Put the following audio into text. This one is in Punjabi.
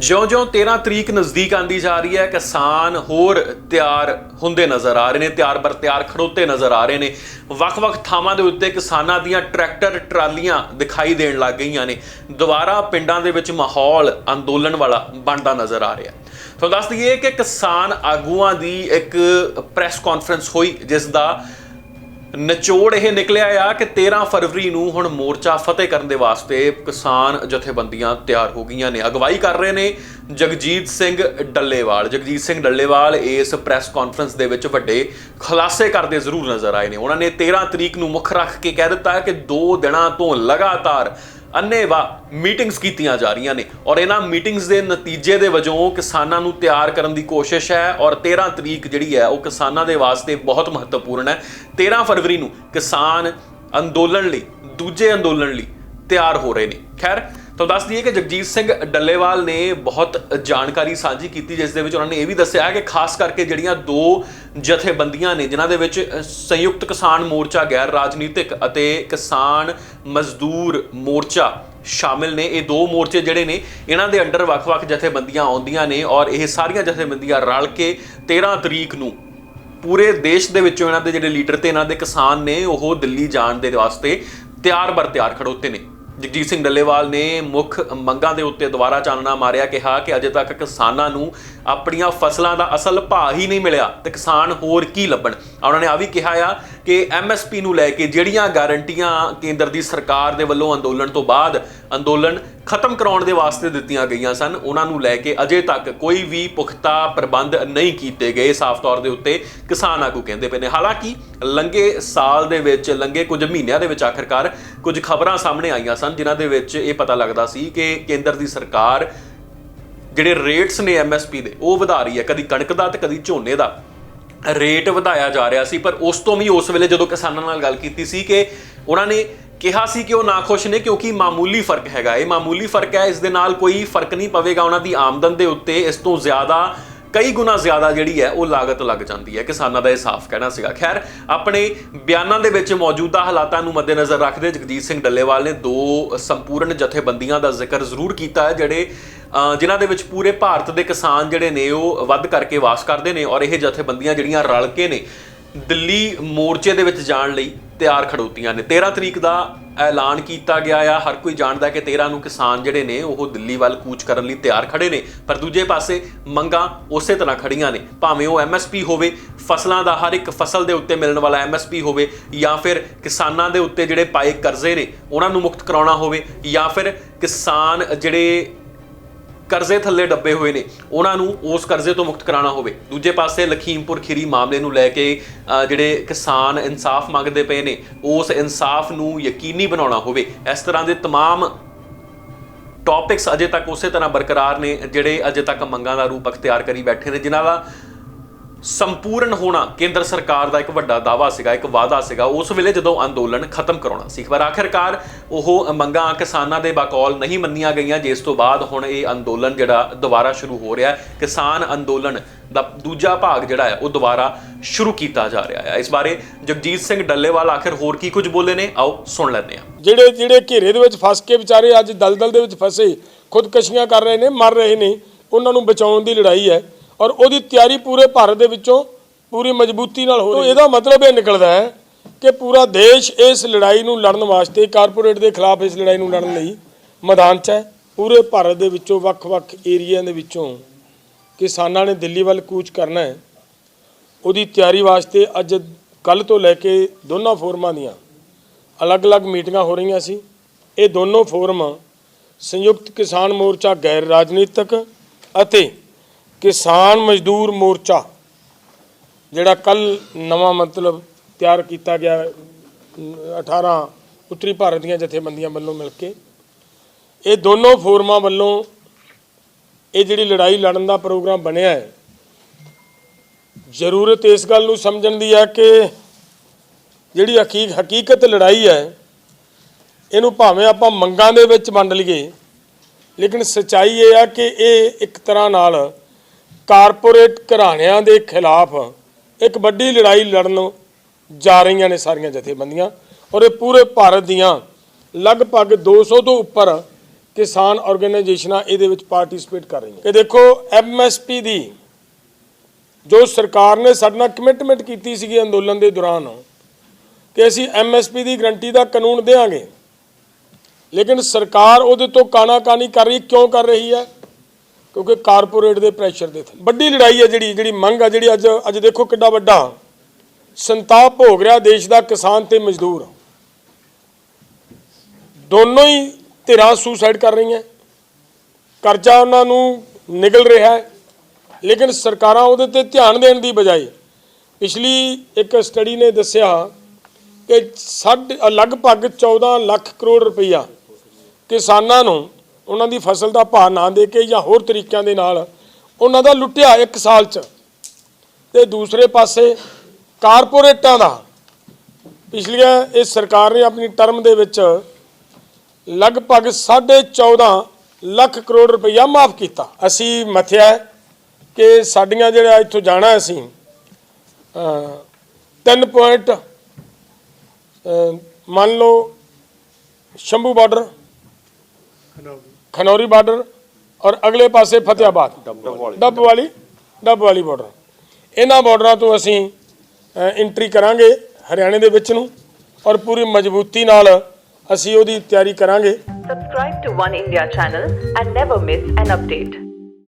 ਜਿਉਂ-ਜਿਉਂ 13 ਤਰੀਕ ਨਜ਼ਦੀਕ ਆਂਦੀ ਜਾ ਰਹੀ ਹੈ, ਕਿਸਾਨ ਹੋਰ ਤਿਆਰ ਹੁੰਦੇ ਨਜ਼ਰ ਆ ਰਹੇ ਨੇ, ਤਿਆਰ ਬਰ ਤਿਆਰ ਖੜੋਤੇ ਨਜ਼ਰ ਆ ਰਹੇ ਨੇ। ਵੱਖ-ਵੱਖ ਥਾਵਾਂ ਦੇ ਉੱਤੇ ਕਿਸਾਨਾਂ ਦੀਆਂ ਟਰੈਕਟਰ, ਟਰਾਲੀਆਂ ਦਿਖਾਈ ਦੇਣ ਲੱਗ ਗਈਆਂ ਨੇ। ਦੁਬਾਰਾ ਪਿੰਡਾਂ ਦੇ ਵਿੱਚ ਮਾਹੌਲ ਅੰਦੋਲਨ ਵਾਲਾ ਬਣਦਾ ਨਜ਼ਰ ਆ ਰਿਹਾ। ਤੁਹਾਨੂੰ ਦੱਸ ਦਈਏ ਕਿ ਕਿਸਾਨ ਆਗੂਆਂ ਦੀ ਇੱਕ ਪ੍ਰੈਸ ਕਾਨਫਰੰਸ ਹੋਈ, ਜਿਸ ਦਾ ਨਿਚੋੜ ਇਹ ਨਿਕਲਿਆ ਆ ਕਿ 13 ਫਰਵਰੀ ਨੂੰ ਹੁਣ ਮੋਰਚਾ ਫਤਿਹ ਕਰਨ ਦੇ ਵਾਸਤੇ ਕਿਸਾਨ ਜਥੇਬੰਦੀਆਂ ਤਿਆਰ ਹੋ ਗਈਆਂ ਨੇ। ਅਗਵਾਈ ਕਰ ਰਹੇ ਨੇ ਜਗਜੀਤ ਸਿੰਘ ਡੱਲੇਵਾਲ। ਜਗਜੀਤ ਸਿੰਘ ਡੱਲੇਵਾਲ ਇਸ ਪ੍ਰੈਸ ਕਾਨਫਰੰਸ ਦੇ ਵਿੱਚ ਵੱਡੇ ਖੁਲਾਸੇ ਕਰਦੇ ਜ਼ਰੂਰ ਨਜ਼ਰ ਆਏ ਨੇ। ਉਹਨਾਂ ਨੇ 13 ਤਰੀਕ ਨੂੰ ਮੁੱਖ ਰੱਖ ਕੇ ਕਹਿ ਦਿੱਤਾ ਕਿ 2 ਦਿਨਾਂ ਤੋਂ ਲਗਾਤਾਰ ਅੰਨੇਵਾ ਮੀਟਿੰਗਸ ਕੀਤੀਆਂ ਜਾ ਰਹੀਆਂ ਨੇ ਔਰ ਇਹਨਾਂ ਮੀਟਿੰਗਸ ਦੇ ਨਤੀਜੇ ਦੇ ਵਜੋਂ ਕਿਸਾਨਾਂ ਨੂੰ ਤਿਆਰ ਕਰਨ ਦੀ ਕੋਸ਼ਿਸ਼ ਹੈ ਔਰ 13 ਤਰੀਕ ਜਿਹੜੀ ਹੈ ਉਹ ਕਿਸਾਨਾਂ ਦੇ ਵਾਸਤੇ ਬਹੁਤ ਮਹੱਤਵਪੂਰਨ ਹੈ। 13 ਫਰਵਰੀ ਨੂੰ ਕਿਸਾਨ ਅੰਦੋਲਨ ਲਈ, ਦੂਜੇ ਅੰਦੋਲਨ ਲਈ ਤਿਆਰ ਹੋ ਰਹੇ ਨੇ। ਖੈਰ ਤਾਂ ਦੱਸ ਦਈਏ ਕਿ ਜਗਜੀਤ ਸਿੰਘ ਡੱਲੇਵਾਲ ਨੇ ਬਹੁਤ ਜਾਣਕਾਰੀ ਸਾਂਝੀ ਕੀਤੀ, ਜਿਸ ਦੇ ਵਿੱਚ ਉਹਨਾਂ ਨੇ ਇਹ ਵੀ ਦੱਸਿਆ ਕਿ ਖਾਸ ਕਰਕੇ ਜਿਹੜੀਆਂ ਦੋ ਜਥੇਬੰਦੀਆਂ ਨੇ, ਜਿਨ੍ਹਾਂ ਦੇ ਵਿੱਚ ਸੰਯੁਕਤ ਕਿਸਾਨ ਮੋਰਚਾ, ਗੈਰ ਰਾਜਨੀਤਿਕ ਅਤੇ ਕਿਸਾਨ ਮਜ਼ਦੂਰ ਮੋਰਚਾ ਸ਼ਾਮਿਲ ਨੇ। ਇਹ ਦੋ ਮੋਰਚੇ ਜਿਹੜੇ ਨੇ, ਇਹਨਾਂ ਦੇ ਅੰਡਰ ਵੱਖ-ਵੱਖ ਜਥੇਬੰਦੀਆਂ ਆਉਂਦੀਆਂ ਨੇ ਔਰ ਇਹ ਸਾਰੀਆਂ ਜਥੇਬੰਦੀਆਂ ਰਲ ਕੇ 13 ਤਰੀਕ ਨੂੰ ਪੂਰੇ ਦੇਸ਼ ਦੇ ਵਿੱਚੋਂ ਇਹਨਾਂ ਦੇ ਜਿਹੜੇ ਲੀਡਰ ਤੇ ਇਹਨਾਂ ਦੇ ਕਿਸਾਨ ਨੇ, ਉਹ ਦਿੱਲੀ ਜਾਣ ਦੇ ਵਾਸਤੇ ਤਿਆਰ ਬਰ ਤਿਆਰ ਖੜੋਤੇ ਨੇ। ਜਗਜੀਤ ਸਿੰਘ ਡੱਲੇਵਾਲ ਨੇ ਮੁੱਖ ਮੰਗਾਂ ਦੇ ਉੱਤੇ ਦੁਬਾਰਾ ਚਾਨਣਾ ਮਾਰਿਆ, ਕਿਹਾ ਕਿ ਅਜੇ ਤੱਕ ਕਿਸਾਨਾਂ ਨੂੰ ਆਪਣੀਆਂ ਫਸਲਾਂ ਦਾ ਅਸਲ ਭਾਅ ਹੀ ਨਹੀਂ ਮਿਲਿਆ ਤੇ ਕਿਸਾਨ ਹੋਰ ਕੀ ਲੱਭਣ। ਉਹਨਾਂ ਨੇ ਆ ਵੀ ਕਿਹਾ ਆ ਕਿ ਐਮਐਸਪੀ ਨੂੰ ਲੈ ਕੇ ਜਿਹੜੀਆਂ ਗਾਰੰਟੀਆਂ ਕੇਂਦਰ ਦੀ ਸਰਕਾਰ ਦੇ ਵੱਲੋਂ ਅੰਦੋਲਨ ਤੋਂ ਬਾਅਦ ਅੰਦੋਲਨ ਖਤਮ ਕਰਾਉਣ ਦੇ ਵਾਸਤੇ ਦਿੱਤੀਆਂ ਗਈਆਂ ਸਨ, ਉਹਨਾਂ ਨੂੰ ਲੈ ਕੇ ਅਜੇ ਤੱਕ ਕੋਈ ਵੀ ਪੁਖਤਾ ਪ੍ਰਬੰਧ ਨਹੀਂ ਕੀਤੇ ਗਏ ਸਾਫ਼ ਤੌਰ ਦੇ ਉੱਤੇ ਕਿਸਾਨ ਆਗੂ ਕਹਿੰਦੇ ਪਏ ਨੇ। ਹਾਲਾਂਕਿ ਲੰਗੇ ਸਾਲ ਦੇ ਵਿੱਚ ਲੰਗੇ ਕੁਝ ਮਹੀਨਿਆਂ ਦੇ ਵਿੱਚ ਆਖਰਕਾਰ ਕੁਝ ਖਬਰਾਂ ਸਾਹਮਣੇ ਆਈਆਂ ਸਨ, ਜਿਨ੍ਹਾਂ ਦੇ ਵਿੱਚ ਇਹ ਪਤਾ ਲੱਗਦਾ ਸੀ ਕਿ ਕੇਂਦਰ ਦੀ ਸਰਕਾਰ ਜਿਹੜੇ ਰੇਟਸ ਨੇ ਐਮਐਸਪੀ ਦੇ, ਉਹ ਵਧਾ ਰਹੀ ਹੈ। ਕਦੀ ਕਣਕ ਦਾ ਤੇ ਕਦੀ ਝੋਨੇ ਦਾ ਰੇਟ ਵਧਾਇਆ ਜਾ ਰਿਹਾ ਸੀ, ਪਰ ਉਸ ਤੋਂ ਵੀ ਉਸ ਵੇਲੇ ਜਦੋਂ ਕਿਸਾਨਾਂ ਨਾਲ ਗੱਲ ਕੀਤੀ ਸੀ ਕਿ ਉਹਨਾਂ ਨੇ ਕਿਹਾ ਸੀ ਕਿ ਉਹ ਨਾਖੁਸ਼ ਨੇ, ਕਿਉਂਕਿ ਮਾਮੂਲੀ ਫ਼ਰਕ ਹੈਗਾ। ਇਹ ਮਾਮੂਲੀ ਫ਼ਰਕ ਹੈ, ਇਸ ਦੇ ਨਾਲ ਕੋਈ ਫ਼ਰਕ ਨਹੀਂ ਪਵੇਗਾ ਉਹਨਾਂ ਦੀ ਆਮਦਨ ਦੇ ਉੱਤੇ, ਇਸ ਤੋਂ ਜ਼ਿਆਦਾ ਕਈ ਗੁਣਾ ਜ਼ਿਆਦਾ ਜਿਹੜੀ ਹੈ ਉਹ ਲਾਗਤ ਲੱਗ ਜਾਂਦੀ ਹੈ। ਕਿਸਾਨਾਂ ਦਾ ਇਹ ਸਾਫ਼ ਕਹਿਣਾ ਸੀਗਾ। ਖੈਰ ਆਪਣੇ ਬਿਆਨਾਂ ਦੇ ਵਿੱਚ ਮੌਜੂਦਾ ਹਾਲਾਤਾਂ ਨੂੰ ਮੱਦੇਨਜ਼ਰ ਰੱਖਦੇ ਜਗਜੀਤ ਸਿੰਘ ਡੱਲੇਵਾਲ ਨੇ ਦੋ ਸੰਪੂਰਨ ਜਥੇਬੰਦੀਆਂ ਦਾ ਜ਼ਿਕਰ ਜ਼ਰੂਰ ਕੀਤਾ ਹੈ ਜਿਹੜੇ ਅ, ਜਿਨ੍ਹਾਂ ਦੇ ਵਿੱਚ ਪੂਰੇ ਭਾਰਤ ਦੇ ਕਿਸਾਨ ਜਿਹੜੇ ਨੇ ਉਹ ਵੱਧ ਕਰਕੇ ਵਾਸ ਕਰਦੇ ਨੇ ਔਰ ਇਹ ਜਥੇਬੰਦੀਆਂ ਜਿਹੜੀਆਂ ਰਲ ਕੇ ਨੇ ਦਿੱਲੀ ਮੋਰਚੇ ਦੇ ਵਿੱਚ ਜਾਣ ਲਈ ਤਿਆਰ ਖੜੋਤੀਆਂ ਨੇ। 13 ਤਰੀਕ ਦਾ ਐਲਾਨ ਕੀਤਾ ਗਿਆ ਆ। ਹਰ ਕੋਈ ਜਾਣਦਾ ਕਿ 13 ਨੂੰ ਕਿਸਾਨ ਜਿਹੜੇ ਨੇ, ਉਹ ਦਿੱਲੀ ਵੱਲ ਕੂਚ ਕਰਨ ਲਈ ਤਿਆਰ ਖੜੇ ਨੇ। ਪਰ ਦੂਜੇ ਪਾਸੇ ਮੰਗਾਂ ਉਸੇ ਤਰ੍ਹਾਂ ਖੜੀਆਂ ਨੇ। ਭਾਵੇਂ ਉਹ ਐਮਐਸਪੀ ਹੋਵੇ, ਫਸਲਾਂ ਦਾ ਹਰ ਇੱਕ ਫਸਲ ਦੇ ਉੱਤੇ ਮਿਲਣ ਵਾਲਾ ਐਮਐਸਪੀ ਹੋਵੇ, ਜਾਂ ਫਿਰ ਕਿਸਾਨਾਂ ਦੇ ਉੱਤੇ ਜਿਹੜੇ ਪਾਏ ਕਰਜ਼ੇ ਨੇ, ਉਹਨਾਂ ਨੂੰ ਮੁਕਤ ਕਰਾਉਣਾ ਹੋਵੇ, ਜਾਂ ਫਿਰ ਕਿਸਾਨ ਜਿਹੜੇ ਕਰਜ਼ੇ ਥੱਲੇ ਡੱਬੇ ਹੋਏ ਨੇ ਉਹਨਾਂ ਨੂੰ ਉਸ ਕਰਜ਼ੇ ਤੋਂ ਮੁਕਤ ਕਰਾਉਣਾ ਹੋਵੇ ਦੂਜੇ ਪਾਸੇ ਲਖੀਮਪੁਰ ਖੀਰੀ ਮਾਮਲੇ ਨੂੰ ਲੈ ਕੇ ਅ, ਜਿਹੜੇ ਕਿਸਾਨ ਇਨਸਾਫ ਮੰਗਦੇ ਪਏ ਨੇ ਉਸ ਇਨਸਾਫ ਨੂੰ ਯਕੀਨੀ ਬਣਾਉਣਾ ਹੋਵੇ ਇਸ ਤਰ੍ਹਾਂ ਦੇ तमाम ਟੌਪਿਕਸ ਅਜੇ ਤੱਕ ਉਸੇ ਤਰ੍ਹਾਂ ਬਰਕਰਾਰ ਨੇ ਜਿਹੜੇ ਅਜੇ ਤੱਕ ਮੰਗਾਂ ਦਾ ਰੂਪ ਅਖਤਿਆਰ ਕਰੀ ਬੈਠੇ ਨੇ ਜਿਨ੍ਹਾਂ ਦਾ ਸੰਪੂਰਨ ਹੋਣਾ ਕੇਂਦਰ ਸਰਕਾਰ ਦਾ ਇੱਕ ਵੱਡਾ ਦਾਵਾ ਸੀਗਾ, ਇੱਕ ਵਾਅਦਾ ਸੀਗਾ। ਉਸ ਵੇਲੇ ਜਦੋਂ ਅੰਦੋਲਨ ਖਤਮ ਕਰਾਉਣਾ ਸੀ ਪਰ ਆਖਿਰਕਾਰ ਉਹ ਮੰਗਾਂ ਕਿਸਾਨਾਂ ਦੇ ਬਕੌਲ ਨਹੀਂ ਮੰਨੀਆਂ ਗਈਆਂ, ਜਿਸ ਤੋਂ ਬਾਅਦ ਹੁਣ ਇਹ ਅੰਦੋਲਨ ਜਿਹੜਾ ਦੁਬਾਰਾ ਸ਼ੁਰੂ ਹੋ ਰਿਹਾ ਹੈ। ਕਿਸਾਨ ਅੰਦੋਲਨ ਦਾ ਦੂਜਾ ਭਾਗ ਜਿਹੜਾ ਹੈ, ਉਹ ਦੁਬਾਰਾ ਸ਼ੁਰੂ ਕੀਤਾ ਜਾ ਰਿਹਾ ਹੈ। ਇਸ ਬਾਰੇ ਜਗਜੀਤ ਸਿੰਘ ਡੱਲੇਵਾਲ ਆਖਿਰ ਹੋਰ ਕੀ ਕੁਝ ਬੋਲੇ ਨੇ? ਆਓ ਸੁਣ ਲੈਂਦੇ ਹਾਂ। ਜਿਹੜੇ ਜਿਹੜੇ ਘੇਰੇ ਦੇ ਵਿੱਚ ਫਸ ਕੇ ਵਿਚਾਰੇ ਅੱਜ ਦਲਦਲ ਦੇ ਵਿੱਚ ਫਸੇ, ਖੁਦਕਸ਼ੀਆਂ ਕਰ ਰਹੇ ਨੇ, ਮਰ ਰਹੇ ਨੇ, ਉਹਨਾਂ ਨੂੰ ਬਚਾਉਣ ਦੀ ਲੜਾਈ ਹੈ। ਔਰ ਉਹਦੀ ਤਿਆਰੀ ਪੂਰੇ ਭਾਰਤ ਦੇ ਵਿੱਚੋਂ ਪੂਰੀ ਮਜ਼ਬੂਤੀ ਨਾਲ ਹੋ ਰਹੀ ਹੈ। ਇਹਦਾ ਮਤਲਬ ਇਹ ਨਿਕਲਦਾ ਹੈ ਕਿ ਪੂਰਾ ਦੇਸ਼ ਇਸ ਲੜਾਈ ਨੂੰ ਲੜਨ ਵਾਸਤੇ ਕਾਰਪੋਰੇਟ ਦੇ ਖਿਲਾਫ ਇਸ ਲੜਾਈ ਨੂੰ ਲੜਨ ਲਈ ਮੈਦਾਨ 'ਚ ਹੈ। ਪੂਰੇ ਭਾਰਤ ਦੇ ਵਿੱਚੋਂ ਵੱਖ-ਵੱਖ ਏਰੀਆ ਦੇ ਵਿੱਚੋਂ ਕਿਸਾਨਾਂ ਨੇ ਦਿੱਲੀ ਵੱਲ ਕੂਚ ਕਰਨਾ ਹੈ। ਉਹਦੀ ਤਿਆਰੀ ਵਾਸਤੇ ਅੱਜ ਕੱਲ ਤੋਂ ਲੈ ਕੇ ਦੋਨਾਂ ਫੋਰਮਾਂ ਦੀਆਂ ਅਲੱਗ-ਅਲੱਗ ਮੀਟਿੰਗਾਂ ਹੋ ਰਹੀਆਂ ਸੀ। ਇਹ ਦੋਨੋਂ ਫੋਰਮ ਸੰਯੁਕਤ ਕਿਸਾਨ ਮੋਰਚਾ ਗੈਰ ਰਾਜਨੀਤਿਕ ਅਤੇ ਕਿਸਾਨ ਮਜ਼ਦੂਰ ਮੋਰਚਾ ਜਿਹੜਾ ਕੱਲ ਨਵਾਂ ਮਤਲਬ ਤਿਆਰ ਕੀਤਾ ਗਿਆ ਅਮ, 18 ਉੱਤਰੀ ਭਾਰਤ ਦੀਆਂ ਜਥੇਬੰਦੀਆਂ ਵੱਲੋਂ ਮਿਲ ਕੇ ਇਹ ਦੋਨੋਂ ਫੋਰਮਾਂ ਵੱਲੋਂ ਇਹ ਜਿਹੜੀ ਲੜਾਈ ਲੜਨ ਦਾ ਪ੍ਰੋਗਰਾਮ ਬਣਿਆ ਹੈ ਜ਼ਰੂਰਤ ਇਸ ਗੱਲ ਨੂੰ ਸਮਝਣ ਦੀ ਹੈ ਕਿ ਜਿਹੜੀ ਹਕੀਕ ਹਕੀਕਤ ਲੜਾਈ ਹੈ ਇਹਨੂੰ ਭਾਵੇਂ ਆਪਾਂ ਮੰਗਾਂ ਦੇ ਵਿੱਚ ਵੰਡ ਲਈਏ ਲੇਕਿਨ ਸਚਾਈ ਇਹ ਆ ਕਿ ਇਹ ਇੱਕ ਤਰ੍ਹਾਂ ਨਾਲ ਕਾਰਪੋਰੇਟ ਘਰਾਣਿਆਂ ਦੇ ਖਿਲਾਫ ਇੱਕ ਵੱਡੀ ਲੜਾਈ ਲੜਨ ਜਾ ਰਹੀਆਂ ਨੇ ਸਾਰੀਆਂ ਜਥੇਬੰਦੀਆਂ ਔਰ ਇਹ ਪੂਰੇ ਭਾਰਤ ਦੀਆਂ ਲਗਭਗ 200 ਤੋਂ ਉੱਪਰ ਕਿਸਾਨ ਆਰਗੇਨਾਈਜੇਸ਼ਨਾਂ ਇਹਦੇ ਵਿੱਚ ਪਾਰਟਿਸਿਪੇਟ ਕਰ ਰਹੀਆਂ ਕਿ ਦੇਖੋ ਐਮਐਸਪੀ ਦੀ ਜੋ ਸਰਕਾਰ ਨੇ ਸਾਡੇ ਨਾਲ ਕਮਿਟਮੈਂਟ ਕੀਤੀ ਸੀਗੀ ਅੰਦੋਲਨ ਦੇ ਦੌਰਾਨ ਕਿ ਅਸੀਂ ਐਮਐਸਪੀ ਦੀ ਗਰੰਟੀ ਦਾ ਕਾਨੂੰਨ ਦੇਵਾਂਗੇ ਲੇਕਿਨ ਸਰਕਾਰ ਉਹਦੇ ਤੋਂ ਕਾਣਾ ਕਾਨਾਕਾਨੀ ਕਰ ਰਹੀ ਕਿਉਂ ਕਰ ਰਹੀ ਹੈ? ਕਿਉਂਕਿ ਕਾਰਪੋਰੇਟ ਦੇ ਪ੍ਰੈਸ਼ਰ ਦੇ ਥੱਲੇ। ਵੱਡੀ ਲੜਾਈ ਹੈ ਜਿਹੜੀ ਜਿਹੜੀ ਮੰਗ ਆ, ਜਿਹੜੀ ਅੱਜ ਅੱਜ ਦੇਖੋ ਕਿੱਡਾ ਵੱਡਾ। ਸੰਤਾਪ ਭੋਗ ਰਿਹਾ ਦੇਸ਼ ਦਾ, ਕਿਸਾਨ ਤੇ ਮਜ਼ਦੂਰ। ਦੋਨੋਂ ਹੀ ਧਿਰਾਂ ਸੁਸਾਈਡ ਕਰ ਰਹੀਆਂ। ਕਰਜ਼ਾ ਉਹਨਾਂ ਨੂੰ ਨਿਕਲ ਰਿਹਾ ਹੈ। ਲੇਕਿਨ ਸਰਕਾਰਾਂ ਉਹਦੇ ਤੇ ਧਿਆਨ ਦੇਣ ਦੀ ਬਜਾਏ, ਪਿਛਲੀ ਇੱਕ ਸਟੱਡੀ ਨੇ ਦੱਸਿਆ ਕਿ ਸਾਢੇ ਲਗਭਗ 14 ਲੱਖ ਕਰੋੜ ਰੁਪਈਆ ਕਿਸਾਨਾਂ ਨੂੰ ਉਹਨਾਂ ਦੀ ਫਸਲ ਦਾ ਭਾਅ ਨਾ ਦੇ ਕੇ ਜਾਂ ਹੋਰ ਤਰੀਕਿਆਂ ਦੇ ਨਾਲ ਉਹਨਾਂ ਦਾ ਲੁੱਟਿਆ ਇੱਕ ਸਾਲ 'ਚ। ਤੇ ਦੂਸਰੇ ਪਾਸੇ ਕਾਰਪੋਰੇਟਾਂ ਦਾ। ਪਿਛਲੀਆਂ ਇਸ ਸਰਕਾਰ ਨੇ ਆਪਣੀ ਟਰਮ ਦੇ ਵਿੱਚ ਲਗਭਗ 14.5 ਲੱਖ ਕਰੋੜ ਰੁਪਈਆ ਮਾਫ ਕੀਤਾ। ਅਸੀਂ ਮਥਿਆ ਕਿ ਸਾਡੀਆਂ ਜਿਹੜਾ ਇੱਥੋਂ ਜਾਣਾ ਅਸੀਂ ਅ, ਤਿੰਨ ਪੁਆਇੰਟ ਮੰਨ ਲਓ ਸ਼ੰਭੂ ਬਾਰਡਰ ਖਨੌਰੀ ਬਾਰਡਰ ਔਰ ਅਗਲੇ ਪਾਸੇ ਫਤਿਆਬਾਦ ਡੱਬ ਵਾਲੀ ਡੱਬ ਵਾਲੀ ਬਾਰਡਰ ਇਹਨਾਂ ਬਾਰਡਰਾਂ ਤੋਂ ਅਸੀਂ ਐਂਟਰੀ ਕਰਾਂਗੇ ਹਰਿਆਣੇ ਦੇ ਵਿੱਚ ਨੂੰ ਔਰ ਪੂਰੀ ਮਜ਼ਬੂਤੀ ਨਾਲ ਅਸੀਂ ਉਹਦੀ ਤਿਆਰੀ ਕਰਾਂਗੇ। Subscribe to One India channel and never miss an update.